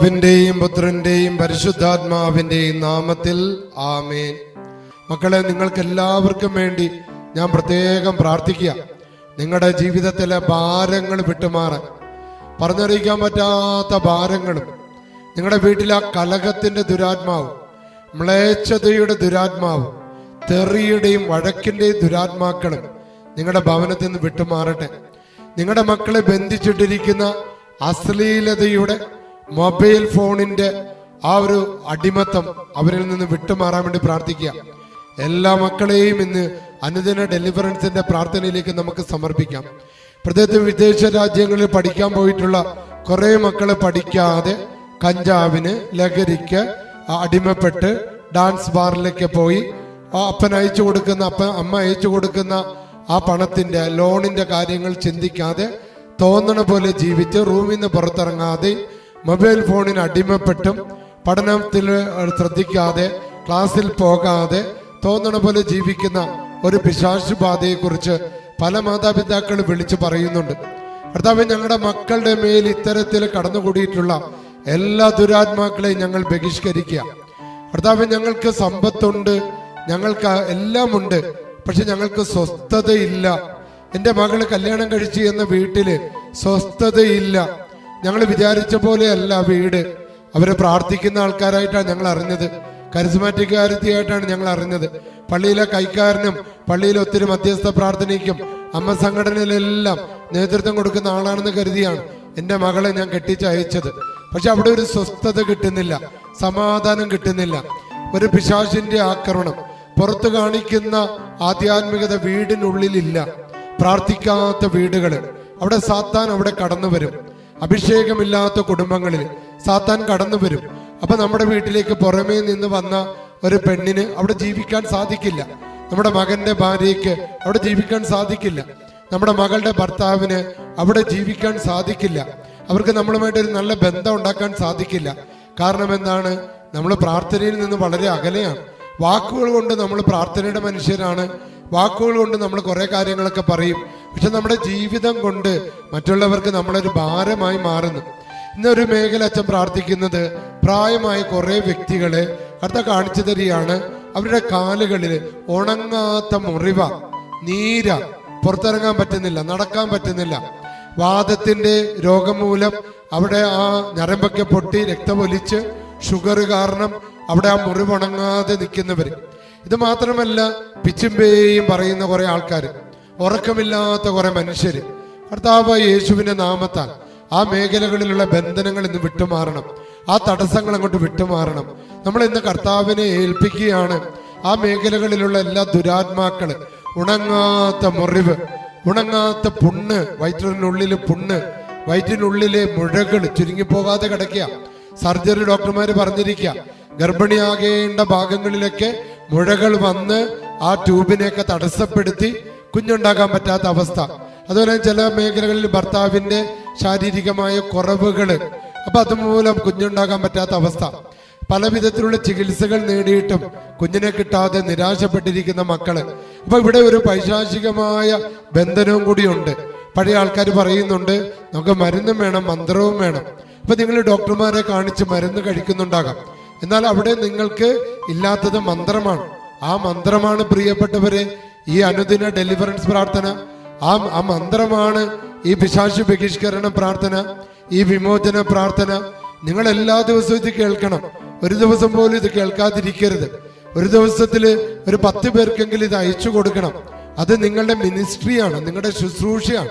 പിതാവിന്റെയും പുത്രന്റെയും പരിശുദ്ധാത്മാവിന്റെയും നാമത്തിൽ ആമേൻ. മക്കളെ നിങ്ങൾക്ക് എല്ലാവർക്കും വേണ്ടി ഞാൻ പ്രത്യേകം പ്രാർത്ഥിക്കുക. നിങ്ങളുടെ ജീവിതത്തിലെ ഭാരങ്ങൾ വിട്ടുമാറാൻ. പറഞ്ഞറിയിക്കാൻ പറ്റാത്ത ഭാരങ്ങളും നിങ്ങളുടെ വീട്ടിലെ ആ ദുരാത്മാവും മ്ലേച്ഛതയുടെ ദുരാത്മാവും തെറിയുടെയും വഴക്കിന്റെയും ദുരാത്മാക്കളും നിങ്ങളുടെ ഭവനത്തിൽ നിന്ന് വിട്ടുമാറട്ടെ. നിങ്ങളുടെ മക്കളെ ബന്ധിച്ചിട്ടിരിക്കുന്ന അശ്ലീലതയുടെ മൊബൈൽ ഫോണിന്റെ ആ ഒരു അടിമത്തം അവരിൽ നിന്ന് വിട്ടുമാറാൻ വേണ്ടി പ്രാർത്ഥിക്കുക. എല്ലാ മക്കളെയും ഇന്ന് അനുദിന ഡെലിവറൻസിന്റെ പ്രാർത്ഥനയിലേക്ക് നമുക്ക് സമർപ്പിക്കാം. പ്രത്യേകിച്ച് വിദേശ രാജ്യങ്ങളിൽ പഠിക്കാൻ പോയിട്ടുള്ള കുറെ മക്കളെ പഠിക്കാതെ കഞ്ചാവിന് ലഹരിക്ക് അടിമപ്പെട്ട് ഡാൻസ് ബാറിലേക്ക് പോയി. അപ്പൻ അയച്ചു കൊടുക്കുന്ന അപ്പ അമ്മ അയച്ചു കൊടുക്കുന്ന ആ പണത്തിന്റെ ലോണിന്റെ കാര്യങ്ങൾ ചിന്തിക്കാതെ തോന്നണ പോലെ ജീവിച്ച് റൂമിൽ നിന്ന് പുറത്തിറങ്ങാതെ മൊബൈൽ ഫോണിന് അടിമപ്പെട്ടും പഠനത്തിൽ ശ്രദ്ധിക്കാതെ ക്ലാസ്സിൽ പോകാതെ തോന്നണ പോലെ ജീവിക്കുന്ന ഒരു പിശാശു ബാധയെക്കുറിച്ച് പല മാതാപിതാക്കളും വിളിച്ചു പറയുന്നുണ്ട്. കർത്താവ് ഞങ്ങളുടെ മക്കളുടെ മേൽ ഇത്തരത്തിൽ കടന്നുകൂടിയിട്ടുള്ള എല്ലാ ദുരാത്മാക്കളെയും ഞങ്ങൾ ബഹിഷ്കരിക്കുക. കർത്താവ് ഞങ്ങൾക്ക് സമ്പത്തുണ്ട് ഞങ്ങൾക്ക് എല്ലാം ഉണ്ട് പക്ഷെ ഞങ്ങൾക്ക് സ്വസ്ഥതയില്ല. എന്റെ മകൾ കല്യാണം കഴിച്ചു എന്ന വീട്ടിൽ സ്വസ്ഥതയില്ല. ഞങ്ങൾ വിചാരിച്ച പോലെയല്ല വീട്. അവരെ പ്രാർത്ഥിക്കുന്ന ആൾക്കാരായിട്ടാണ് ഞങ്ങൾ അറിഞ്ഞത്. കരിസ്മാറ്റിക് കാര്യത്തിയായിട്ടാണ് ഞങ്ങൾ അറിഞ്ഞത്. പള്ളിയിലെ കൈക്കാരനും പള്ളിയിലെ ഒത്തിരി മധ്യസ്ഥ പ്രാർത്ഥനയ്ക്കും അമ്മ സംഘടനയിലെല്ലാം നേതൃത്വം കൊടുക്കുന്ന ആളാണെന്ന് കരുതിയാണ് എന്റെ മകളെ ഞാൻ കെട്ടിച്ചയച്ചത്. പക്ഷെ അവിടെ ഒരു സ്വസ്ഥത കിട്ടുന്നില്ല സമാധാനം കിട്ടുന്നില്ല. ഒരു പിശാചിന്റെ ആക്രമണം. പുറത്തു കാണിക്കുന്ന ആധ്യാത്മികത വീടിനുള്ളിലില്ല. പ്രാർത്ഥിക്കാത്ത വീടുകൾ അവിടെ സാത്താൻ അവിടെ കടന്നു വരും അഭിഷേകമില്ലാത്ത കുടുംബങ്ങളിൽ സാത്താൻ കടന്നു വരും. അപ്പൊ നമ്മുടെ വീട്ടിലേക്ക് പുറമേ നിന്ന് വന്ന ഒരു പെണ്ണിന് അവിടെ ജീവിക്കാൻ സാധിക്കില്ല. നമ്മുടെ മകന്റെ ഭാര്യയ്ക്ക് അവിടെ ജീവിക്കാൻ സാധിക്കില്ല. നമ്മുടെ മകളുടെ ഭർത്താവിന് അവിടെ ജീവിക്കാൻ സാധിക്കില്ല. അവർക്ക് നമ്മളുമായിട്ട് ഒരു നല്ല ബന്ധം ഉണ്ടാക്കാൻ സാധിക്കില്ല. കാരണം എന്താണ്? നമ്മൾ പ്രാർത്ഥനയിൽ നിന്ന് വളരെ അകലെയാണ്. വാക്കുകൾ കൊണ്ട് നമ്മൾ പ്രാർത്ഥനയുടെ മനുഷ്യരാണ്. വാക്കുകൾ കൊണ്ട് നമ്മൾ കുറെ കാര്യങ്ങളൊക്കെ പറയും. പക്ഷെ നമ്മുടെ ജീവിതം കൊണ്ട് മറ്റുള്ളവർക്ക് നമ്മളൊരു ഭാരമായി മാറുന്നു. ഇന്നൊരു മേഖല അച്ഛൻ പ്രാർത്ഥിക്കുന്നത് പ്രായമായ കുറെ വ്യക്തികളെ അടുത്ത കാണിച്ചു തരികയാണ്. അവരുടെ കാലുകളിൽ ഉണങ്ങാത്ത മുറിവ നീര പുറത്തിറങ്ങാൻ പറ്റുന്നില്ല നടക്കാൻ പറ്റുന്നില്ല. വാദത്തിന്റെ രോഗം മൂലം അവിടെ ആ ഞരമ്പൊക്കെ പൊട്ടി രക്തമൊലിച്ച് ഷുഗർ കാരണം അവിടെ ആ മുറിവുണങ്ങാതെ നിൽക്കുന്നവര്. ഇത് മാത്രമല്ല പിച്ചുമ്പേയും പറയുന്ന കുറെ ആൾക്കാർ ഉറക്കമില്ലാത്ത കുറെ മനുഷ്യർ. കർത്താവ് യേശുവിന്റെ നാമത്താൽ ആ മേഖലകളിലുള്ള ബന്ധനങ്ങൾ ഇന്ന് വിട്ടുമാറണം. ആ തടസ്സങ്ങൾ അങ്ങോട്ട് വിട്ടുമാറണം. നമ്മൾ ഇന്ന് കർത്താവിനെ ഏൽപ്പിക്കുകയാണ്. ആ മേഖലകളിലുള്ള എല്ലാ ദുരാത്മാക്കൾ ഉണങ്ങാത്ത മുറിവ് ഉണങ്ങാത്ത പുണ്ണ് വയറ്റിനുള്ളിൽ പുണ്ണ് വയറ്റിനുള്ളിലെ മുഴകൾ ചുരുങ്ങിപ്പോകാതെ കിടക്കുക. സർജറി ഡോക്ടർമാർ പറഞ്ഞിരിക്കുക ഗർഭിണിയാകേണ്ട ഭാഗങ്ങളിലൊക്കെ മുഴകൾ വന്ന് ആ ട്യൂബിനെയൊക്കെ തടസ്സപ്പെടുത്തി കുഞ്ഞുണ്ടാകാൻ പറ്റാത്ത അവസ്ഥ. അതുപോലെ ചില മേഖലകളിൽ ഭർത്താവിന്റെ ശാരീരികമായ കുറവുകൾ അപ്പൊ അതുമൂലം കുഞ്ഞുണ്ടാകാൻ പറ്റാത്ത അവസ്ഥ. പല വിധത്തിലുള്ള ചികിത്സകൾ നേടിയിട്ടും കുഞ്ഞിനെ കിട്ടാതെ നിരാശപ്പെട്ടിരിക്കുന്ന മക്കൾ. അപ്പൊ ഇവിടെ ഒരു പൈശാചികമായ ബന്ധനവും കൂടിയുണ്ട് പഴയ ആൾക്കാർ പറയുന്നുണ്ട് നമുക്ക് മരുന്നും വേണം മന്ത്രവും വേണം. അപ്പൊ നിങ്ങൾ ഡോക്ടർമാരെ കാണിച്ച് മരുന്ന് കഴിക്കുന്നുണ്ടാകാം. എന്നാൽ അവിടെ നിങ്ങൾക്ക് ഇല്ലാത്തത് മന്ത്രമാണ്. ആ മന്ത്രമാണ് പ്രിയപ്പെട്ടവരെ ഈ അനുദിന ഡെലിവറൻസ് പ്രാർത്ഥന ആ ആ മന്ത്രമാണ് ഈ പിശാശു ബഹിഷ്കരണ പ്രാർത്ഥന ഈ വിമോചന പ്രാർത്ഥന. നിങ്ങൾ എല്ലാ ദിവസവും ഇത് കേൾക്കണം. ഒരു ദിവസം പോലും ഇത് കേൾക്കാതിരിക്കരുത്. ഒരു ദിവസത്തിൽ ഒരു പത്ത് പേർക്കെങ്കിലും ഇത് അയച്ചു കൊടുക്കണം. അത് നിങ്ങളുടെ മിനിസ്ട്രിയാണ് നിങ്ങളുടെ ശുശ്രൂഷയാണ്.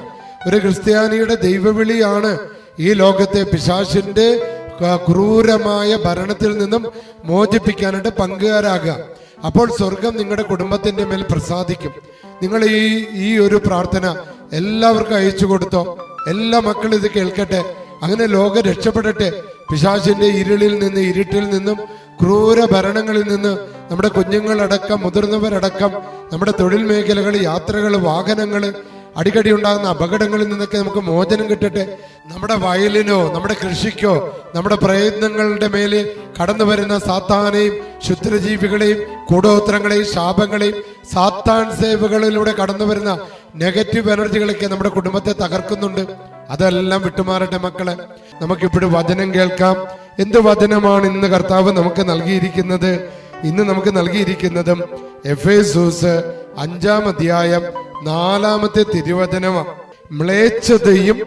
ഒരു ക്രിസ്ത്യാനിയുടെ ദൈവവിളിയാണ് ഈ ലോകത്തെ പിശാശിന്റെ ക്രൂരമായ ഭരണത്തിൽ നിന്നും മോചിപ്പിക്കാനായിട്ട് പങ്കുകാരാകുക. അപ്പോൾ സ്വർഗം നിങ്ങളുടെ കുടുംബത്തിന്റെ മേൽ പ്രസാദിക്കും. നിങ്ങൾ ഈ ഈ ഒരു പ്രാർത്ഥന എല്ലാവർക്കും അയച്ചു കൊടുത്തോ? എല്ലാ മക്കളും ഇത് കേൾക്കട്ടെ. അങ്ങനെ ലോകം രക്ഷപ്പെടട്ടെ. പിശാചിന്റെ ഇരുളിൽ നിന്ന് ഇരുട്ടിൽ നിന്നും ക്രൂര ഭരണങ്ങളിൽ നിന്ന് നമ്മുടെ കുഞ്ഞുങ്ങളടക്കം മുതിർന്നവരടക്കം നമ്മുടെ തൊഴിൽ മേഖലകൾ യാത്രകൾ വാഹനങ്ങൾ അടിക്കടി ഉണ്ടാകുന്ന അപകടങ്ങളിൽ നിന്നൊക്കെ നമുക്ക് മോചനം കിട്ടട്ടെ. നമ്മുടെ വയലിനോ നമ്മുടെ കൃഷിക്കോ നമ്മുടെ പ്രയത്നങ്ങളുടെ മേലെ കടന്നു വരുന്ന സാത്താനെയും ക്ഷുദ്രജീവികളെയും കൂടോത്രങ്ങളെയും ശാപങ്ങളെയും സാത്താൻ സേവകളിലൂടെ കടന്നു വരുന്ന നെഗറ്റീവ് എനർജികളൊക്കെ നമ്മുടെ കുടുംബത്തെ തകർക്കുന്നുണ്ട്. അതെല്ലാം വിട്ടുമാറട്ടെ മക്കളെ. നമുക്കിപ്പോഴും വചനം കേൾക്കാം. എന്ത് വചനമാണ് ഇന്ന് കർത്താവ് നമുക്ക് നൽകിയിരിക്കുന്നത്? ഇന്ന് നമുക്ക് നൽകിയിരിക്കുന്നതും എഫ് എഫേസൂസ് അഞ്ചാം അധ്യായം നാലാമത്തെ തിരുവചനമാണ് മ്ലേച്ഛതയും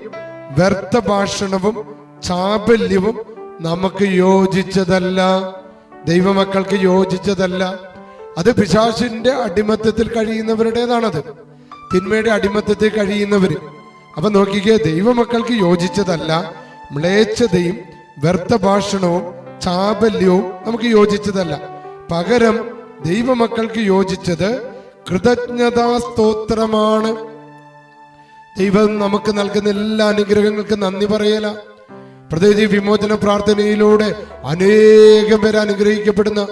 വ്യർത്ഥ ഭാഷണവും ചാബല്യവും നമുക്ക് യോജിച്ചതല്ല. ദൈവമക്കൾക്ക് യോജിച്ചതല്ല. അത് പിശാചിന്റെ അടിമത്തത്തിൽ കഴിയുന്നവരുടേതാണത്. തിന്മയുടെ അടിമത്തത്തിൽ കഴിയുന്നവര്. അപ്പൊ നോക്കിക്കേ ദൈവമക്കൾക്ക് യോജിച്ചതല്ല. മ്ലേച്ഛതയും വ്യർത്ഥ ഭാഷണവും ചാബല്യവും നമുക്ക് യോജിച്ചതല്ല. പകരം ദൈവമക്കൾക്ക് യോജിച്ചത് കൃതജ്ഞതാ സ്തോത്രമാണ് ദൈവം നമുക്ക് നൽകുന്ന എല്ലാ അനുഗ്രഹങ്ങൾക്കും നന്ദി പറയല. പ്രത്യേകിച്ച് വിമോചന പ്രാർത്ഥനയിലൂടെ അനേകം പേര് അനുഗ്രഹിക്കപ്പെടുന്ന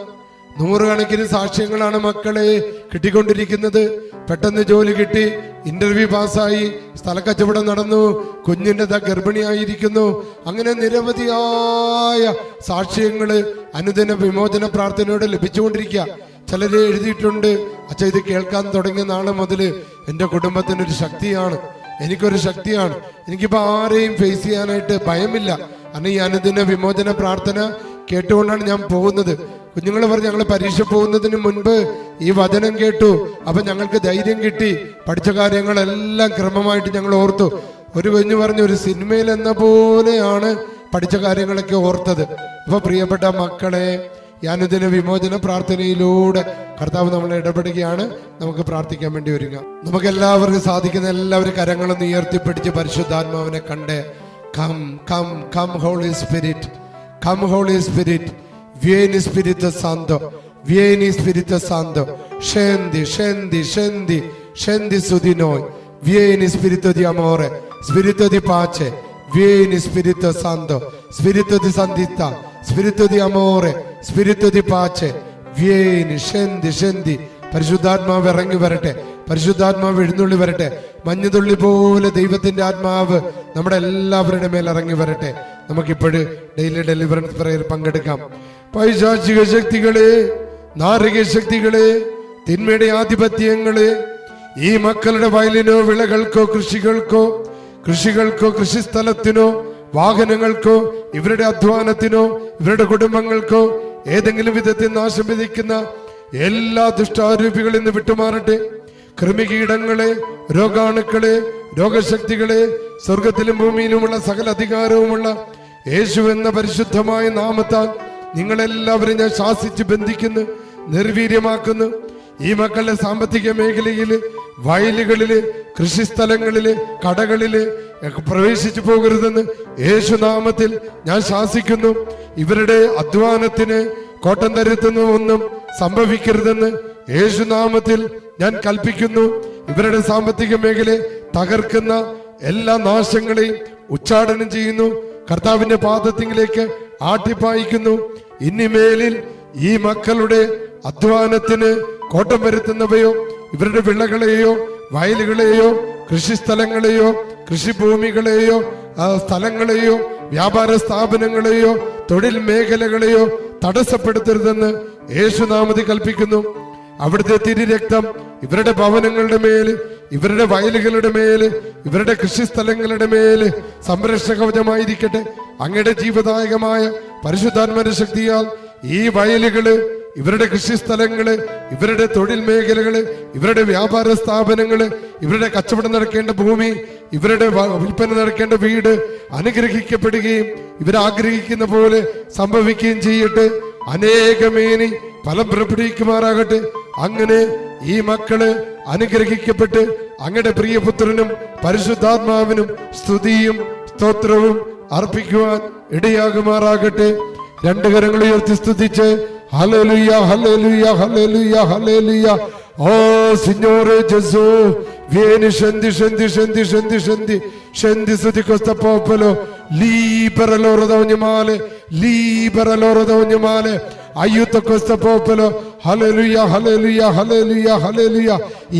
നൂറുകണക്കിന് സാക്ഷ്യങ്ങളാണ് മക്കളെ കിട്ടിക്കൊണ്ടിരിക്കുന്നത്. പെട്ടെന്ന് ജോലി കിട്ടി ഇന്റർവ്യൂ പാസ്സായി സ്ഥലക്കച്ചവടം നടന്നു കുഞ്ഞിന്റെ ഗർഭിണിയായിരിക്കുന്നു. അങ്ങനെ നിരവധിയായ സാക്ഷ്യങ്ങൾ അനുദിന വിമോചന പ്രാർത്ഥനയോടെ ലഭിച്ചുകൊണ്ടിരിക്കുക ചിലര് എഴുതിയിട്ടുണ്ട് അച്ഛ ഇത് കേൾക്കാൻ തുടങ്ങിയ നാളെ മുതൽ എന്റെ കുടുംബത്തിനൊരു ശക്തിയാണ് എനിക്കൊരു ശക്തിയാണ്. എനിക്കിപ്പോ ആരെയും ഫേസ് ചെയ്യാനായിട്ട് ഭയമില്ല. കാരണം ഈ അനുദിന വിമോചന പ്രാർത്ഥന കേട്ടുകൊണ്ടാണ് ഞാൻ പോകുന്നത്. കുഞ്ഞുങ്ങൾ പറഞ്ഞു ഞങ്ങൾ പരീക്ഷ പോകുന്നതിന് മുൻപ് ഈ വചനം കേട്ടു. അപ്പൊ ഞങ്ങൾക്ക് ധൈര്യം കിട്ടി. പഠിച്ച കാര്യങ്ങളെല്ലാം ക്രമമായിട്ട് ഞങ്ങൾ ഓർത്തു. ഒരു കുഞ്ഞു പറഞ്ഞു ഒരു സിനിമയിൽ എന്ന പോലെയാണ് പഠിച്ച കാര്യങ്ങളൊക്കെ ഓർത്തത്. അപ്പോൾ പ്രിയപ്പെട്ട മക്കളെ ഈ അനുദിന വിമോചന പ്രാർത്ഥനയിലൂടെ കർത്താവ് നമ്മൾ ഇടപെടുകയാണ്. നമുക്ക് പ്രാർത്ഥിക്കാൻ വേണ്ടി ഒരുങ്ങാം. നമുക്ക് എല്ലാവർക്കും സാധിക്കുന്ന എല്ലാവരും കരങ്ങളും ഉയർത്തിപ്പിടിച്ച് പരിശുദ്ധാത്മാവിനെ കണ്ട് come come come holy spirit come holy spirit വ്യേനി സ്പിരിത്ത സാന്തോ വ്യേനി സ്പിരിത്ത സാന്തോ ഷേന്തി ഷേന്തി ഷേന്തി ഷേന്തി സുദിനോ വ്യേനി സ്പിരിത്വതി അമോറെ സ്പിരിത്വതി പാച്ചെ വ്യേനി സ്പിരിത്ത സാന്തോ സ്പിരിത്വതി സന്ധിത്ത സ്പിരിത്വതി അമോറെ di പാച്ച് വ്യേനി പരിശുദ്ധാത്മാവ് ഇറങ്ങി വരട്ടെ. പരിശുദ്ധാത്മാവ് എഴുന്നള്ളി വരട്ടെ. മഞ്ഞുതുള്ളി പോലെ ദൈവത്തിന്റെ ആത്മാവ് നമ്മുടെ എല്ലാവരുടെ മേൽ ഇറങ്ങി വരട്ടെ. നമുക്കിപ്പോഴ് ഡെയിലി ഡെലിവറൻസ് പ്രയർ പങ്കെടുക്കാം. പൈശാചിക ശക്തികൾ നാരക ശക്തികൾ തിന്മയുടെ ആധിപത്യങ്ങൾ ഈ മക്കളുടെ വയലിനോ വിളകൾക്കോ കൃഷികൾക്കോ കൃഷികൾക്കോ കൃഷിസ്ഥലത്തിനോ വാഹനങ്ങൾക്കോ ഇവരുടെ അധ്വാനത്തിനോ ഇവരുടെ കുടുംബങ്ങൾക്കോ ഏതെങ്കിലും വിധത്തിൽ നാശം വിധിക്കുന്ന എല്ലാ ദുഷ്ടാരൂപികളിൽ നിന്ന് വിട്ടുമാറട്ടെ. കൃമികീടങ്ങളെ രോഗാണുക്കളെ രോഗശക്തികളെ സ്വർഗത്തിലും ഭൂമിയിലുമുള്ള സകല അധികാരവുമുള്ള യേശു എന്ന പരിശുദ്ധമായ നാമത്താൽ നിങ്ങളെല്ലാവരും ഞാൻ ശാസിച്ച് ബന്ധിക്കുന്നു നിർവീര്യമാക്കുന്നു. ഈ മക്കളുടെ സാമ്പത്തിക മേഖലയിൽ വയലുകളിൽ കൃഷിസ്ഥലങ്ങളിൽ കടകളിൽ പ്രവേശിച്ചു പോകരുതെന്ന് യേശുനാമത്തിൽ ഞാൻ ശാസിക്കുന്നു. ഇവരുടെ അധ്വാനത്തിന് കോട്ടം തരുത്തുന്ന ഒന്നും സംഭവിക്കരുതെന്ന് യേശുനാമത്തിൽ ഞാൻ കൽപ്പിക്കുന്നു. ഇവരുടെ സാമ്പത്തിക മേഖല തകർക്കുന്ന എല്ലാ നാശങ്ങളെയും ഉച്ചാടനം ചെയ്യുന്നു. കർത്താവിന്റെ പാദത്തിങ്കിലേക്ക് ആട്ടിപ്പായിക്കുന്നു. ഇനിമേലിൽ ഈ മക്കളുടെ അധ്വാനത്തിന് കോട്ടം വരുത്തുന്നവയോ ഇവരുടെ വിളകളെയോ വയലുകളെയോ കൃഷിസ്ഥലങ്ങളെയോ കൃഷിഭൂമികളെയോ സ്ഥലങ്ങളെയോ വ്യാപാര സ്ഥാപനങ്ങളെയോ തൊഴിൽ മേഖലകളെയോ തടസ്സപ്പെടുത്തരുതെന്ന് യേശുനാമതി കൽപ്പിക്കുന്നു. അവിടുത്തെ തിരുരക്തം ഇവരുടെ ഭവനങ്ങളുടെ മേൽ ഇവരുടെ വയലുകളുടെ മേൽ ഇവരുടെ കൃഷിസ്ഥലങ്ങളുടെ മേൽ സംരക്ഷണ കവചമായിരിക്കട്ടെ അങ്ങയുടെ ജീവദായകമായ പരിശുദ്ധാത്മന്റെ ശക്തിയാൽ ഈ വയലുകൾ ഇവരുടെ കൃഷിസ്ഥലങ്ങൾ ഇവരുടെ തൊഴിൽ മേഖലകൾ ഇവരുടെ വ്യാപാര സ്ഥാപനങ്ങൾ ഇവരുടെ കച്ചവടം നടക്കേണ്ട ഭൂമി ഇവരുടെ വിൽപ്പന നടക്കേണ്ട വീട് അനുഗ്രഹിക്കപ്പെടുകയും ഇവരാഗ്രഹിക്കുന്ന പോലെ സംഭവിക്കുകയും ചെയ്യട്ടെ. അനേകമേനി ഫലം പുറപ്പെടുവിക്കുമാറാകട്ടെ. അങ്ങനെ ഈ മക്കൾ അനുഗ്രഹിക്കപ്പെട്ട് അങ്ങയുടെ പ്രിയപുത്രനും പരിശുദ്ധാത്മാവിനും സ്തുതിയും സ്തോത്രവും അർപ്പിക്കുവാൻ ഇടയാകുമാറാകട്ടെ. രണ്ട് കരങ്ങൾ ഉയർത്തി സ്തുതിച്ച് ഹല്ലേലൂയ ഹല്ലേലൂയ ഹല്ലേലൂയ ഹല്ലേലൂയ. ഓ സിgnore Gesù vieni scendi scendi scendi scendi scendi. Scendi su di questo popolo. Libera loro da ogni male. Libera loro da ogni male. Aiuta questo popolo. ഹല്ലേലൂയ ഹല്ലേലൂയ ഹല്ലേലൂയ ഹല്ലേലൂയ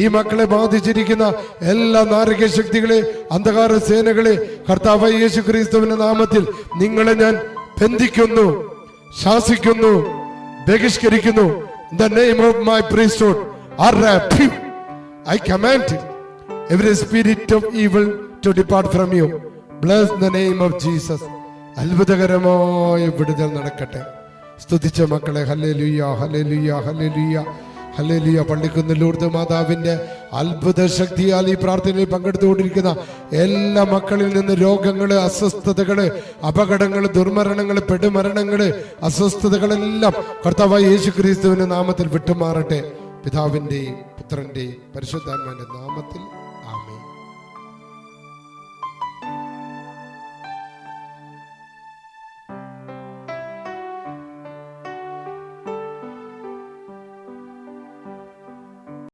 ഈ മക്കളെ ബാധിച്ചിരിക്കുന്ന എല്ലാ നാരക ശക്തികളെ അന്ധകാര സേനകളെ കർത്താവ് യേശു ക്രിസ്തുവിന്റെ നാമത്തിൽ നിങ്ങളെ ഞാൻ ബന്ധിക്കുന്നു ശാസിക്കുന്നു ബഹിഷ്കരിക്കുന്നു. The name of my priesthood I command every spirit of evil to depart from you bless the name of Jesus അത്ഭുതകരമായ വിടുതൽ നടക്കട്ടെ. സ്തുതിച്ച മക്കളെ ഹലേ ലുയ്യ ഹലേ ലുയ്യ ഹലേ ലുയ്യ ഹലേ ലുയ്യ പള്ളിക്കുന്ന് ലൂർദ് മാതാവിന്റെ അത്ഭുത ശക്തിയാൽ ഈ പ്രാർത്ഥനയിൽ പങ്കെടുത്തുകൊണ്ടിരിക്കുന്ന എല്ലാ മക്കളിൽ നിന്ന് രോഗങ്ങൾ അസ്വസ്ഥതകൾ അപകടങ്ങൾ ദുർമരണങ്ങൾ പെടുമരണങ്ങൾ അസ്വസ്ഥതകളെല്ലാം കർത്താവായ യേശു ക്രിസ്തുവിന്റെ നാമത്തിൽ വിട്ടുമാറട്ടെ. പിതാവിന്റെയും പുത്രന്റെയും പരിശുദ്ധാത്മാവിന്റെ നാമത്തിൽ